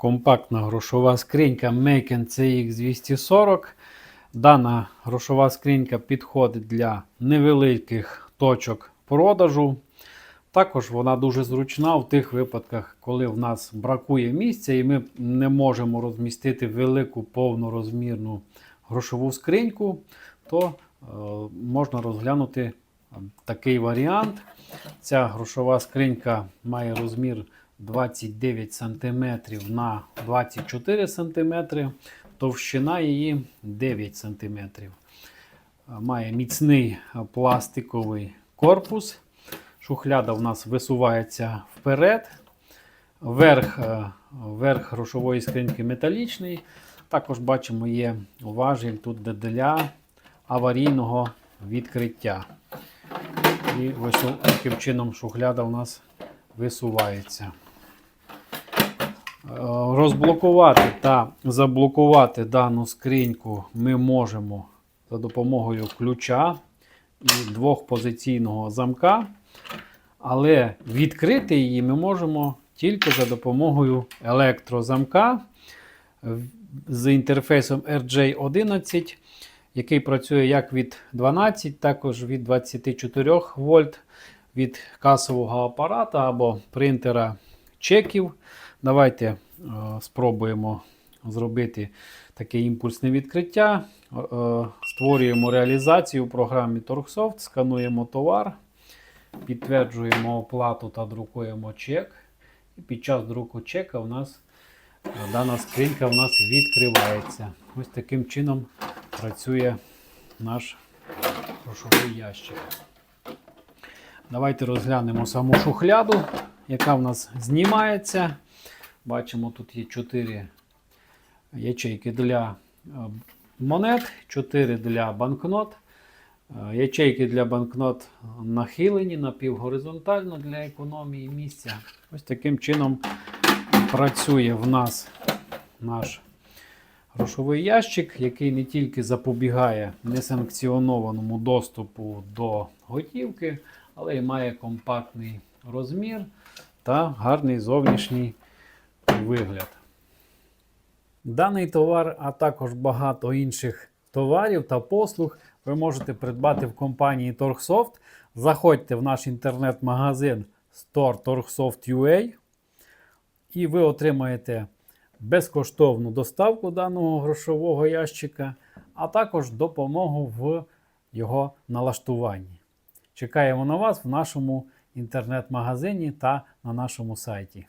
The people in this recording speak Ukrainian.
компактна грошова скринька Maken CX240. Дана грошова скринька підходить для невеликих точок продажу. Також вона дуже зручна в тих випадках, коли в нас бракує місця і ми не можемо розмістити велику повнорозмірну грошову скриньку, то е, можна розглянути е, такий варіант. Ця грошова скринька має розмір 29 см на 24 см, товщина її 9 см. Має міцний е, пластиковий корпус. Шухляда в нас висувається вперед. Верх, е, верх грошової скриньки металічний. Також бачимо, є важіль тут для аварійного відкриття. І таким чином шухляда у нас висувається. Е, Розблокувати та заблокувати дану скриньку ми можемо за допомогою ключа і двохпозиційного замка. Але відкрити її ми можемо тільки за допомогою електрозамка з інтерфейсом RJ11, який працює як від 12, також від 24 вольт від касового апарата або принтера чеків. Давайте е, спробуємо зробити таке імпульсне відкриття. Е, е, Створюємо реалізацію в програмі TorgSoft, скануємо товар, підтверджуємо оплату та друкуємо чек. І під час друку чека у нас дана скринька у нас відкривається. Ось таким чином працює наш грошовий ящик. Давайте розглянемо саму шухляду, яка в нас знімається. Бачимо, тут є 4 ячейки для е, монет, 4 для банкнот. Е, Ячейки для банкнот нахилені напівгоризонтально для економії місця. Ось таким чином працює в нас наш грошовий ящик, який не тільки запобігає несанкціонованому доступу до готівки, але й має компактний розмір та гарний зовнішній вигляд. Даний товар, а також багато інших товарів та послуг ви можете придбати в компанії TorgSoft. Заходьте в наш інтернет-магазин Store TorgSoft.ua і ви отримаєте безкоштовну доставку даного грошового ящика, а також допомогу в його налаштуванні. Чекаємо на вас в нашому інтернет-магазині та на нашому сайті.